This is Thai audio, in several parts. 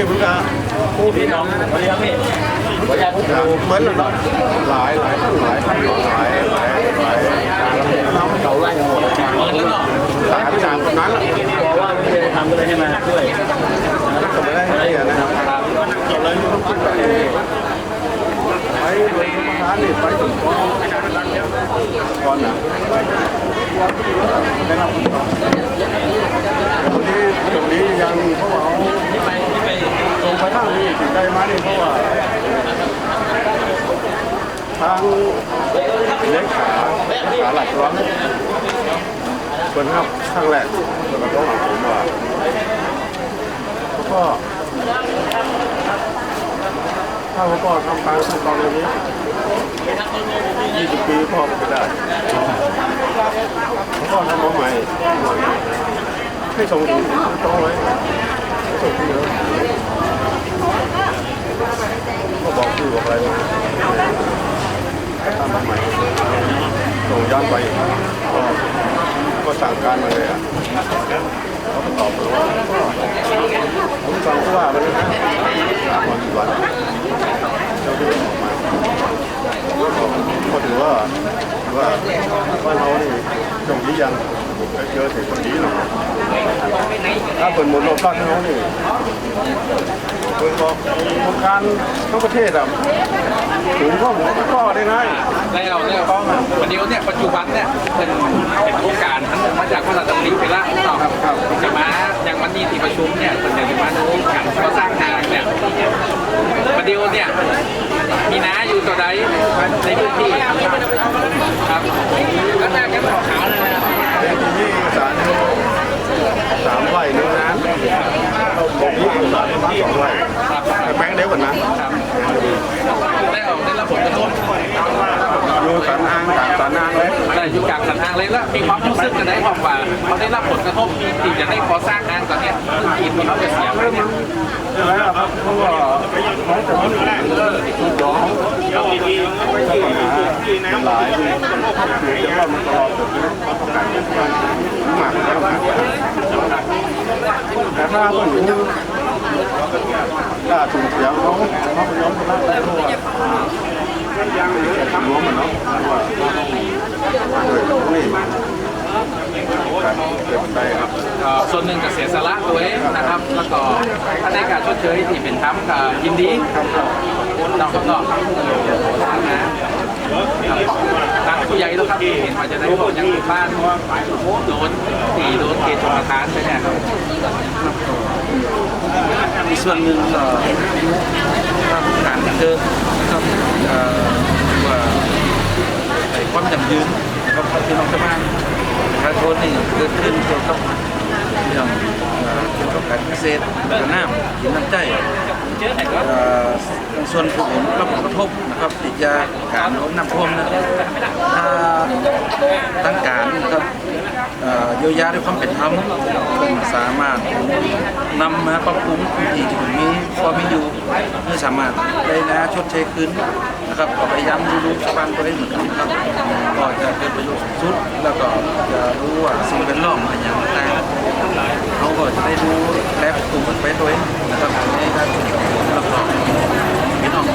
นี่ผมจะพูดพี่น้องสวัสดีครับพี่หัวใจผมดูเหมือนหลายหลายหลายหลายหลายหลายหลายเขาไล่หมดแล้วก็หลายหลากคนนั้นบอกว่าไม่ได้ทำก็เลยให้มาช่วยก็ไม่ได้ให้นะครับจบเลยทุกคนไปไปโรงพยาบาลนี่ไปถึงก่อนนะไปนะครับตรงนี้ตรงนี้ยังเขาบอก มานี่เพราะว่าทางเลขาขาหลักร้อนคนครับครั้งแรกแล้วก็ต้องผมว่าพ่อถ้าพ่อทำตามขั้นตอนอย่างนี้20 ปีพ่อก็ไม่ได้พ่อทำมาใหม่ให้ส่งถึงต้องไว้ให้ส่งที่เยอะ ก็บอกคือบอกอะไรมาทำมาใหม่ส่งย้อนไปก็ก็สั่งการมาเลยอะเขาก็ตอบมาว่าผมสั่งผู้ว่าไปเลยนะสามวันสี่วันเจ้าที่ออกมาก็ถือว่าถือว่าบ้านเรานี่จงดียังเจอถึงคนดีเนาะ ถ้าเปิดหมดโลกบ้านเขานี่โดยบอกโครงการทั้งประเทศอะถึงข้อหมูก็ได้ง่าแล้วแล้ววันนี้เนี่ยปัจจุบันเนี่ยเป็นเป็นโครงการทั้งมาจากพระราชดำริไปละต่อครับจะมาอย่างวันนี้ที่ประชุมเนี่ยเป็นจะมาดูการก่อสร้างทางเนี่ยประเดี๋ยวเนี่ยมีน้าอยู่ตัวใดในพื้นที่ครับก็น่าจะขอขาวเลยนะ ที่นี่สารสามไร่หนึ่งนั้นผมยี่สิบสามประมาณสองไร่ครับแต่แป้งเดียวกันนะครับได้ออกได้รับผลกระทบอยู่สันอ่างกลางสันอ่างเลยได้อยู่กลางสันทางเลยแล้วมีความรู้สึกกันได้ความว่าเขาได้รับผลกระทบมีที่จะได้ก่อสร้างงานตอนเนี้ยพื้นที่ที่เขาจะเสียไปเนี่ยใช่ไหมครับเพราะว่าเขาจะมีร้องปัญหาหลายที่จะว่ามันตลอดจนเขาต้องการมากแล้วแต่ถ้าคนอยู่ เสียเขาเขาไปย้อมคนละได้เพราะว่ทำรวมมันเนาะว่าด้วยตรงนี้กาเก็บได้ครับส่วนหนึ่งก็เสียสละตัวเองนะครับแล้วก็ถ้าได้การชดเชยที่เป็นธรรมก็ยินดีครับนอกนอกนะทางผู้ใหญ่แล้วครับเห็นว่าจะได้ผลยังบ้านโดนตีโดนเกณฑ์ชนประทานไปเนี่ยครับ อีกส่วนหนึ่งก็การเดินนะครับเอ่อว่าไอ้ความยั่งยืนนะครับของพี่น้องชาวบ้านประชาชนนี่เกิดขึ้นเกี่ยวกับเรื่องเกี่ยวกับการเกษตรการน้ำกินน้ำใจส่วนผู้ผมรับผลกระทบนะครับติดยาการล้มน้ำท่วมนะถ้าตั้งการนะครับ เยียวยาด้วยความเป็นธรรมสามารถนำมาปรับปรุงพื้นที่ที่มีพอมีอยู่เพื่อสามารถได้นะชดเชยคืนนะครับก็พยายามดูดูชาวบ้านก็ได้เหมือนกันครับก็จะเกิดประโยชน์สูงสุด แล้วก็จะรู้ว่าสิ่งเป็นร่องอะไรอย่างต่างๆเขาก็จะได้รู้และปรับปรุงมันไปตัวเองนะครับในการรับรอพี่น้อง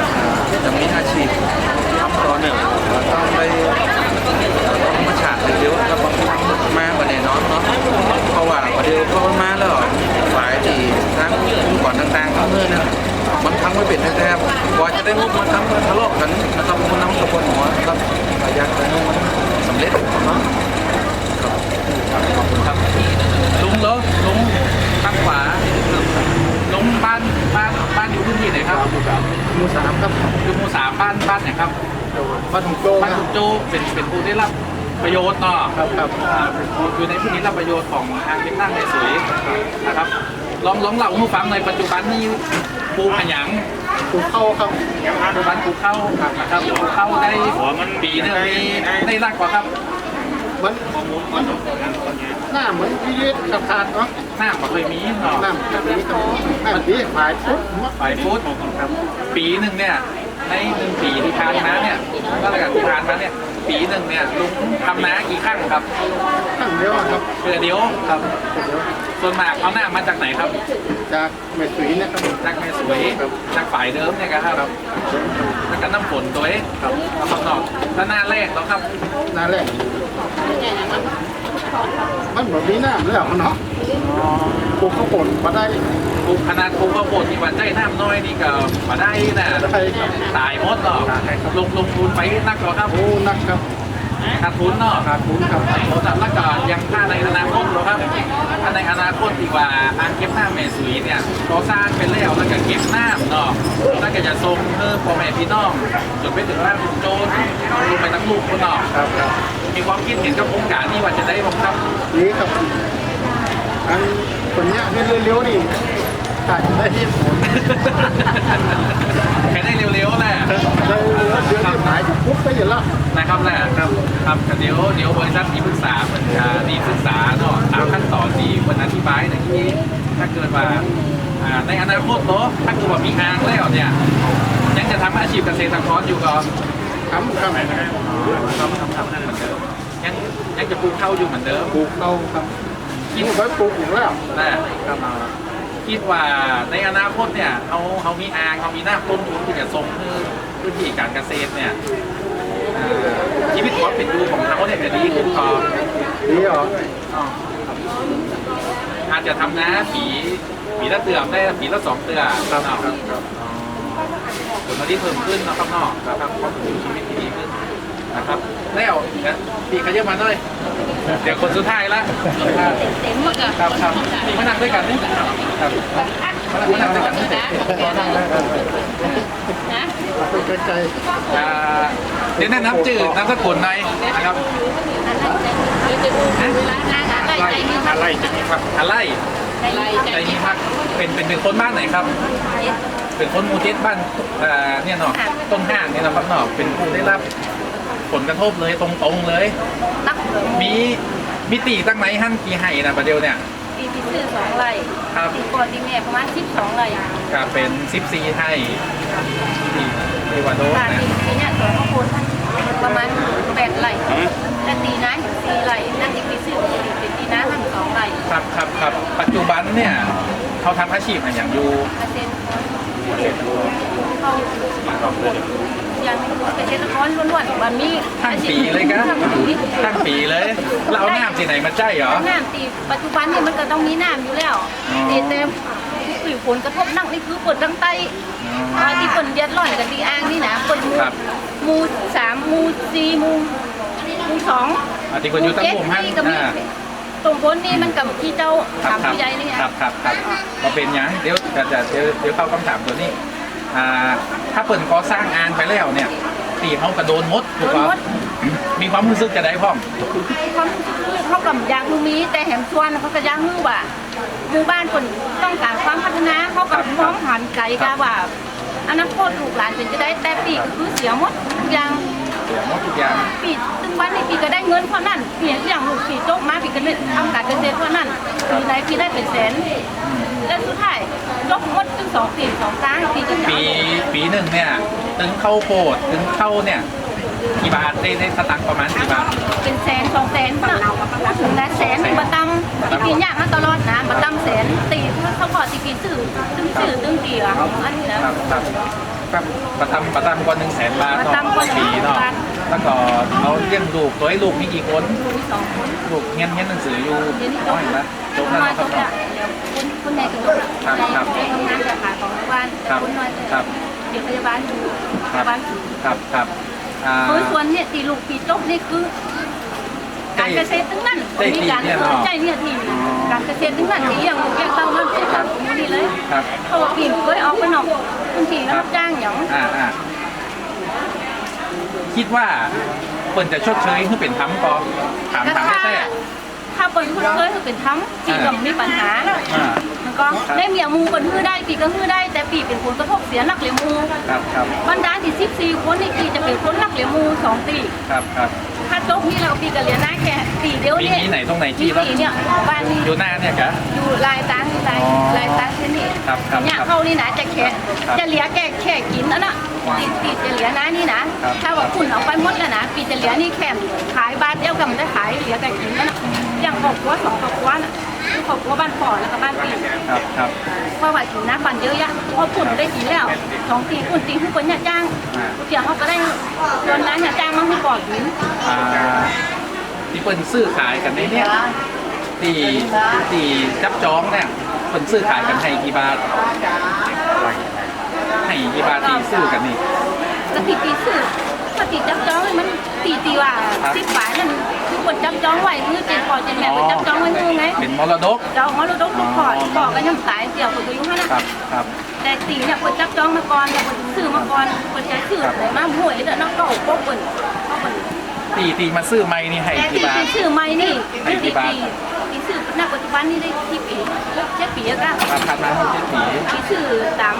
จะมีอาชีพทำต่อเนื่องต้องไปธรรมชาติเดียวๆครับบางทีมาประเด็นนอนเนาะเพราะว่าประเดี๋ยวพอมันมาแล้วฝ่ายที่ทั้งองค์กรต่างๆทั้งเมื่อเนี่ยมันทำไม่เป็นแท้ๆกว่าจะได้งบมาทำมาทะเลาะกันนะครับมันน้ำกับคนหัวครับอยากจะให้มันสำเร็จเนาะ ขอบคุณครับลุงเหรอลุงทางขวาลุงบ้านบ้านบ้านอยู่พื้นที่ไหน ครับหมู่สามครับอยู่หมู่สามบ้านบ้านไหนครับบ้านถุงโจบ้านคุณโจเป็นเป็นผู้ได้รับประโยชน์เนาะครับครับอ่าอยู่ในพื้นที่รับประโยชน์ของทางเป็นตั้งในสวยนะครับลองลองเล่าให้ฟังในอยปัจจุบันนี้ปลูกขยังถุงเข้าครับปัจจุบันปลูกข้าวนะครับปลูกข้าวได้ปีหนึงมีได้รากกว่าครับ มันมันหน้าเหมือนพีเอสขาดขาดเนาะหน้าบ่เคยมีเนาะหน้าแบบนี้หน้าแบบนี้หายปุ๊บไปฟุตครับปีหนึ่งเนี่ย ในหนึ่งปีที่ผ่านมาเนี่ยก็แล้วกันที่ผ่านมาเนี่ยปีหนึ่งเนี่ยลุงทำนากี่ครั้งครับข้างเดียวอะครับเดือนเดียวครับส่วนมากเอาหน้ามาจากไหนครับ จากแม่สุยนะครับจากแม่สวยจากฝ่ายเดิมเนี่ยครับแล้วก็น้ำฝนตัวเองครับแล้วข้างนอกแล้วหน้าแรกแล้วครับหน้าแรก มันแบบนี้น้ำแล้วเนาะปลูกข้าวโพดมาได้ปลูกขนาดปลูกข้าวโพดที่ว่าใจน้ำน้อยนี่ก็มาได้นะได้ครับตายหมดเนาะลงลงทุนไปนักเหรอครับโอ้นักครับขาดทุนเนาะขาดทุนครับตายหมดแล้วก็ยังถ้าในอนาคตเหรอครับถ้าในอนาคตดีกว่าอ่างเก็บน้ำแม่สุยเนี่ยก่อสร้างเป็นแล้วแล้วก็เก็บน้ำเนาะแล้วก็จะส่งเพื่อพ่อแม่พี่น้องจนไปถึงบ้านคุณโจนลงไปทั้งลูกคนเนาะครับครับ มีความคิดเห็นกับโครงการนี้ว่าจะได้บ้างครับนี่ครับอันคนเนี้ยเร็วๆนี่ถ่ายได้ที่ผลแค่ได้เร็วๆแหละได้เร็วเดี๋ยวที่หายจะปุ๊บไปอยู่แล้วนะครับแหละครับครับเดี๋ยวเดี๋ยวบริษัทที่ปรึกษามันจะดีศึกษาเนาะตามขั้นตอนที่วันอธิบายในที่นี้ถ้าเกิดว่าอ่าในอนาคตเนาะถ้าเกิดว่ามีอ่างแล้วเนี่ยยังจะทำอาชีพเกษตรกรอยู่ก็ ทำครับเราทำทำนั่นเหมือนเดิมยังยังจะปลูกข้าวอยู่เหมือนเดิมปลูกเอาครับกินไว้ปลูกอย่างแล้วนะครับคิดว่าในอนาคตเนี่ยเขาเขามีอ่างเขามีหน้าต้นทุนที่จะส่งคือพื้นที่การเกษตรเนี่ยเอ่อชีวิตความเป็นอยู่ของเขาเนี่ยจะดีขึ้นพอดีเหรออาจจะทำนะปีปีละเตือมได้ปีละสองเตือครับครับ ผลผลิตเพิ่มขึ้นนะครับนอกนะครับความเป็นอยู่ชีวิตที่ดีขึ้นนะครับแล้วนะปีขยับมาด้วยเดี๋ยวคนสุดท้ายละเต็มหมดอะครับครับมานั่งด้วยกันนี่ครับมานั่งด้วยกันนี่นะไปไกลอ่าเดี๋ยวแนะนำจื่อนามสกุลในอยนะครับเดี๋ยวจะดูเวลาหน้าอะไรใจมีพักอะไรจะมีพักอะไรอะไรใจใจมีพักเป็นเป็นเป็นคนบ้านไหนครับ เป็นคนหมูเจ็ดบ้านเอ่อเนี่ยเนาะต้นห้างเนี่ยนะครับเนาะเป็นผู้ได้รับผลกระทบเลยตรงๆเลย นักมีมิติตั้งไหนหั่นกี่ไห่นะประเดี๋ยวเนี่ยตีที่ซื้อสองไร่ตีก่อนตีแม่ประมาณสิบสองไร่ก็เป็นซิปซีไห่ที่ที่วาโดสค่ะนะตีตีเนี่ยสองข้าวโพดประมาณแปดไร่แต่ตีน้ำอยู่สี่ไร่นั่นตีปีซื้อตีเป็นตีน้ำทั้งสองไร่ครับครับครับปัจจุบันเนี่ยเขาทำอาชีพอะไรอย่างอยู่เกษตรเขา ยังเกษตรกรล้วนๆวันนี้ทั้งปีเลยกันทั้งปีเลย เราเอาน้ำที่ไหนมาใจเหรอน้ำตีปัจจุบันนี่มันก็ต้องมีน้ำอยู่แล้วอ๋อตีเต็มผลผลกระทบหนักนี่คือปวดทั้งไตที่คนเดือดร้อนกันที่อ้างนี่นะคนมูสามมูสี่มูมูสองอาทิตคนอยู่ตั้งปุ่มีอ่า ตรงพ้นนี่มันกับที่เจ้าครัถาบมครับผู้ใหญ่นี่ครับครับครับมาเป็นหยังเดี๋ยวจะจะเดี๋ยวเดี๋ยวเข้าคำถามตัวนี้อ่าถ้าเปิดก่อสร้างอ่างไปแล้วเนี่ยตีเขากระโดนมดถูกป่ะมีความรู้สึกจะได้พ่อมความรู้สึกคือเขากับยางมือมีแต่แหมชวนเขาก็ยางมือว่าหมู่บ้านคนต้องการความพัฒนาเขากับมองหันไกลกันว่าอนาคตลูกหลานเป็นจะได้แต่ปีก็คือเสียหมดทุกอย่าง เสียหมดทุกอย่างปีตึงวันนี้ปีก็ได้เงินเท่านั้นปีอย่างลูกปีโจ๊กมาปีก็ได้ทำการเกษตรเท่านั้นปีไหนปีได้เป็นแสนแล้วสุดท้ายจบหมดถึงสองปีสองครั้งปีก็จะปีเอาปีหนึ่งเนี่ยถึงเข้าโพดถึงเข้าเนี่ยกี่บาทได้ได้สตังค์ประมาณกี่บาทเป็นแสนสองแสนนะพูดถึงนะแสนบัตำปีปียากมาตลอดนะบัตำแสนตีเขาบอกตีปีสื่อตึงสื่อตึงปีอะอันนี้นะ ครับครับครับประทำประทำกว่าหนึ่งแสนบาทประเนาะทำกว่าหนึ่ปีงแสนเนาะบาทแล้วก็เขาเลี้ยงลูกตัวให้ลูกมีกี่คนมีสองคนลูกเงี้ยเงี้ยหนังสืออยู่เดี๋ยวนี้จน้บอยแล้วจบน้แล้วอยนะคจรับบแล้วเดี๋ยวคุณคุณนายก็จบในในทำงานจะขายของบ้านคุณน้อยจะเด็กพยาบาลอยู่พยาบาลครับครับอ่า โดยส่วนเนี่ยตีลูกปีจบนี่คือ การเกษตรทั้งนั้นมีการใจเนี่ยทีการเกษตรทั้งนั้นที่อย่างลูกอย่างเต้านั่นเป็นแบบนี้เลยครับเพราะว่าปีเคย ออกไปนอกพื้นที่แล้วรับจ้างอย่างอ่าอ่าคิดว่าเปิ่นจะชดเชยให้เป็นทำกอถามก็ถามถ้าแท้ถ้าเป็นคนเคยคือเป็นทำปีก็มีปัญหาๆอ่า มันก็ได้เมียมูคนฮื้อได้ปีก็ฮื้อได้แต่ปีเป็นคนกระทบเสียนักเลี้ยงมูครับครับบรรดาที่สิบสี่คนนี่ปีจะเป็นคนนักเลี้ยงมูสองปีครับครับถ้าถ้าโต๊ะนี่เราปีกับเหรียญหน้าแค่ปีเดียวปีเนี่ยนี้ไหนตรงไหนปีที่แล้ว เนี่ยบ้านนี้อยู่หน้าเนี่ยกะอยู่ลายตังลายอ๋อลายตัง ที่นี่ครับครับเนี่ยครับเข้านี่นะจะแค่ครับจะเหลียแก่แค่กินแล้วนะว้าวติดติดจะเหลียนะนี่นะ ถ้าว่าคุณเอาไปหมดแล้วนะปีจะเหลียนี่แค่ขายบาทเดียวกันได้ขายเหลียแก่กินแล้วนะอย่างครอบครัวสองครอบครัวน่ะคือครอบครัวบ้านพ่อแล้วก็บ้านปีครับครับเพราะว่ากินน้ำปั่นเยอะแยะเพราะปุ่นได้กินแล้วสองตีปุ่นตีทุกคนเนี่ยจ้างเกี่ยวเขาก็ได้โดนนั้นเนี่ยจ้างมาให้ก่อนกินอ่าที่เปิ้นซื้อขายกันในเนี่ยตีตีจับจองเนี่ย เปิ้นซื้อขายกันให้กี่บาทให้กี่บาทตีซื้อกันนี่ก็ตีตีซื้อถ้าตีจับจ้องมันตีตีว่าครับสิบฝ่ายมันคือคนจับจ้องไว้คือเจ็ดพอเจ็ดแม่คนจับจ้องไว้คือไงเป็นมรดกเจ้ามาลูกดกลูกพอพอกันยังตายเสี่ยวคนก็ยุ่งนะครับครับแต่ตีเนี่ยคนจับจ้องมาก่อนเนี่ยคนซื้อมาก่อนคนใช้ซื้ออะไรมาหวยเด้อน้องเก่าพวกคนเขาคนตีตีมาซื้อไม่นี่ให้แต่กี่ตีบาทตีชื่อไม่นี่ให้ตีกี่บาท ตีตีชื่อณปันนี่ได้ที่ปีเจ็ดปีแล้วก็ราคาน้ำมันเจ็ดปีที่ชื่อตาม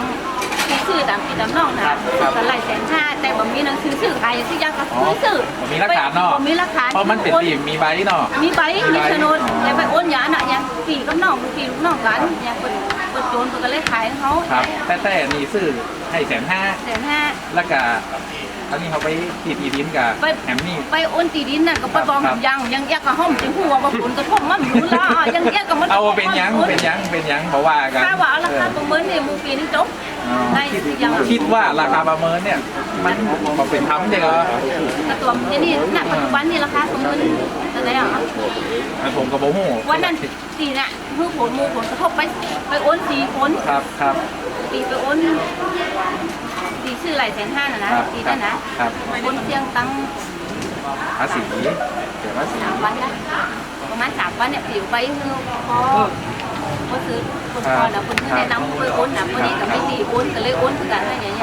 ที่ชื่อตามที่ตามน้องนะครับครับก็ไล่แสนห้าแต่บ่มีหนังสือชื่อใครที่ยังก็อ๋อซื้อซื้อบ่มีหลักฐานเนาะบ่มีหลักฐานเพราะมันเป็นตีมีใบเนาะมีใบมีมีใบโฉนดแล้วไปโอนยาหน่ะยังปีกับน้องปีลูกน้องกันยังคนคนโจรคนก็เลยขายเขาครับแต่แต่นี่ซื้อให้แสนห้าแสนห้าแล้วก็ตอนนี้เขาไปตีตีดินกับแหมนี่ไปโอนตีดินน่ะก็ไปบอกครับยังยังแยกกับห้องถึงหัวว่าผลกระทบมันรู้ละยังแยก เอาเป็นหยังเป็นหยังเป็นหยังเพราะว่ากันถ้าว่าเอาราคาประเมินเนี่ยมูปีนี่จบอ๋อได้ยังคิดว่าราคาประเมินเนี่ยมันมันเป็นทำเด็กเหรอกระตัวที่นี่ณปัจจุบันนี่ราคาประเมินอะไรอะอันผมกับโบโหวันนั้นตีน่ะมือผลมูผลกระทบไปไปโอนสี่ผลครับครับตีไปโอนตีชื่อไหลแสนห้าน่ะนะครับตีครันั่บนนะครับโอนเพียงตังภาษีเดี๋ยวภาษีสามวันนะ วันเนี่ยผิวไปคือพอพอซื้อคนพอนะคนที่แนะนำไปโอนนะพอดีกับไม่ตีโอนก็เลยโอนคือกันอะไรอย่างเงี้ย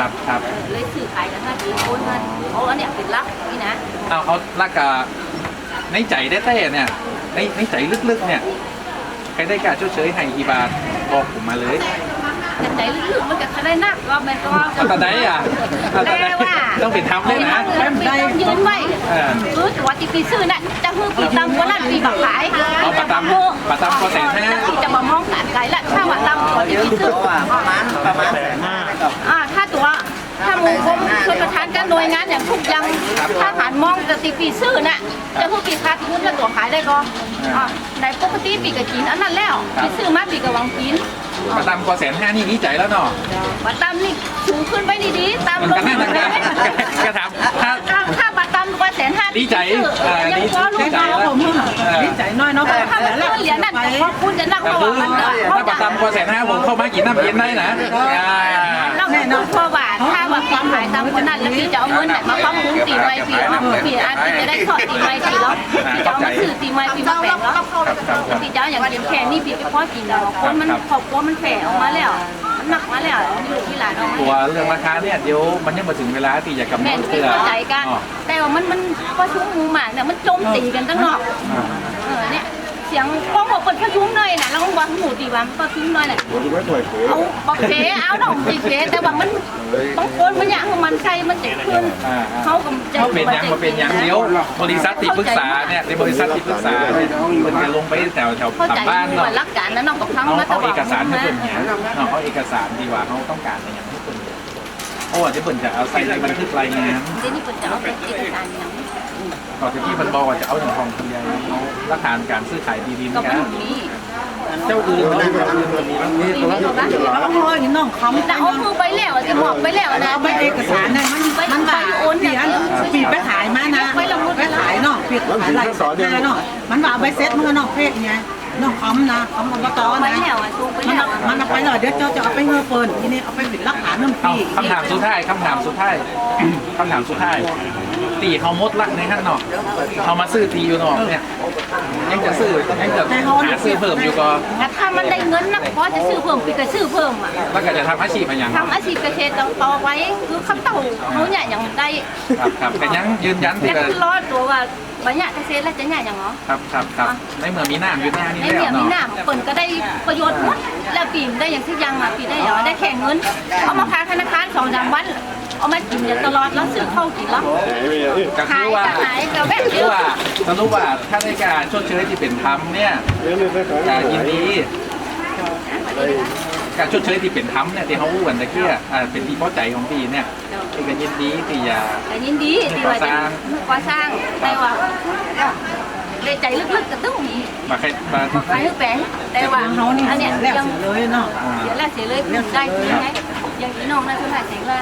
เลยซื้อขายกันห้าทีโอนเงินเอาอันเนี้ยเป็นลักนี่นะเอาเขาลักาในใจได้เต้เนี่ยในในใจลึกๆเนี่ยใครได้การเฉยให้กีบาทบอกผมมาเลย แต่ใจลึกๆมันก็ได้นักก็มันก็เอาแต่ไหนอะเอาแต่ไหนต่ว่าต้องเป็นทำด้วยนะไม่ต้องยืนไว้รู้แต่ว่าที่ปีซื้อน่ะจะคือปีตำก็นั่นปีบักขายเอาปะตำปะตำก็แสนห้ที่จะมามองการขายละถ้าว่าตำก็ที่ปีซื้อประมาณประมาณแสนห้าอ่าถ้าตัวถ้าหมูกรมชนประทานการหน่วยงานอย่างทุกอย่างถ้าผ่านมองจะตีปีซื้อน่ะจะพูดปีขาดทุนแล้วตัวขายได้ก็อ่าในปกติปีกับจีนอันนั้นแล้วปีซื้อมาปีกับวังจีน ปะตำก็แสนห้านี่ดีใจแล้วเนาะว่าตำนี่สูงขึ้นไปดีๆตำมันลก็งน่าทำงานก็ถามถ้า นห้าดีใจเออยังดีพอรู้ใจแล้วเออนิสัยน้อยเนาะถ้ามันเหรียญนั่นขอบคุณจะนักก็เพราะคืว่าอมันถ้าปะตำก็แสนห้าผมเข้ามากินน้ำเย็นได้นะอ่าเราแน่นอนเพราะว่าถ้าว่าความหมายตามคนนั้นแล้วพี่จะเอาเงินไหนมาความคุ้มตีไว้พี่เอาพี่อาจจะได้สอดตีไว้พี่แล้วพี่จะเอามาซื้อตีไว้พี่มาแบ่งแล้วพี่จะเอาอย่างกินแค่นี้พี่ไปพ่อกินแล้วคนมันครอบครัวมันแผ่ออกมาแล้วมัน หนักมาแล้วมีลูกมีหลานออกมาตัวเรื่องราคาเนี่ยเดี๋ยวมันยังมาถึงเวลาที่จะกำหนแม่ดที่เข้าใจกัน แต่ว่ามันมันประชุมหมู่หมากเนี่ยมันโจมตีกันตั้งนอก เออเนี่ยเสียงป้องบอกเปิดประชุมหน่อยนะแล้วก็วางหมูตีวางประชุมหน่อยน่ะ ผมจะไม่ถอยเผยเอาบอกเจ๊เอาดอกตีเจ๊แต่ว่ามันต้องโคนมันอย่างของมันใช่มันจะขึ้นอ่าเขากับใจเขาเป็นยังมาเป็นยังเดี๋ยวบริษัทที่ปรึกษาเนี่ยในบริษัทที่ปรึกษาเนี่ยมันจะลงไปแถวแถวเข้าต่าใจงบ้านหน่เนาะวยรักการนั้นน้องกับทั้งเอารัฐเอาบาเอลกสารให้นะเปิ่นเนี่ยเอาเอาเอกสารดีกว่าเขาต้องการอะไรอย่างที่เปิ่นโอ้เดี๋ยวเปิ่นจะเอาใส่ในบันทึกรายงานเดี๋ยวนี้เปิดจะเอาเป็นเอกสารอย่าง ก่อนที่เปิ่นบอกว่าจะเอาอย่างของคุณยายเอาหลักฐานการซื้อขายดีๆก็นะมันมีเจ้าอื่นเจ้าอื่นมันมีบ้างไหมมีมีเขาบ้างแล้วก็เห็นน้องคำแต่เอามือไปแล้วอะจะบอกไปแล้วนะ เอาไปเอกสารเนี่ยมันมันว่าปีอันปีไปขายมานะไปขายเนาะปีขายอะไรห้าเนาะมันว่าใบเซ็ตมันก็นอกเพศไงน้องคำนะคำอบตไปนะ แล้วอะซูไปมันแล้วมันเอาไปหน่อยเดี๋ยวเจ้าจะเอาไปเงือเฟินทีนี้เอาไปปิดรักฐานน้ำเอาปีคำถามสุดท้ายคำถามสุดท้าย คำถามสุดท้าย ตีเขามดลักในข้างนอกเขามาซื้อตีอยู่นอกเนี่ยยังจะซื้อยังจะหาซื้อเพิ่มอยู่ก็ถ้ามันได้เงินนักพอจะซื้อเพิ่มปีก็ซื้อเพิ่มอะแล้วก็จะทำอาชีพอะไรอย่างทำอาชีพเกษตรต่อไว้คือคำเต่าเขาเนี่ยอย่างได้ครับครับแต่ยังยืนยันที่แต่ว่าคือรอดตัวว่าบรรยากเกษตรแล้วจะเนี่ยอย่างเนาะครับครับครับในเมื่อมีน้ำอยู่หน้านี่ในแล้วเมียมีเนาะหน้าเปิ่นก็ได้ประโยชน์หมดแล้วปีนได้อย่างที่ยังอะปีได้อย่างได้แข่งเงินเอามาพาธนาคารสองสามวัน เอามากินกันตลอดแล้วซื้อเข้าวกินแล้วก็ขาคืยอว่าก็ขายก็แบบคืเดียอวว่าสรุปว่าถ้าในการชดเชยที่เป็นธรรมเนี่ยจะยินดีการชดเชยที่เป็นธรรมเนี่ยที่เขาพูดกันตะเกียอ่าเป็นที่พอใจของพี่เนี่ยที่ก็ยินดีที่จะ แต่ยินดีที่ว่าจะก่อสร้างแต่ว่าในใจลึกๆก็ต้องมีมาใครมาขายให้แปลงแต่ว่าเขานี่อันเนี้ยแล้วยังเลยเนาะ เสียแล้วเสียเลยได้คือไงอย่างพี่น้องนะทุกท่านเสียงว่า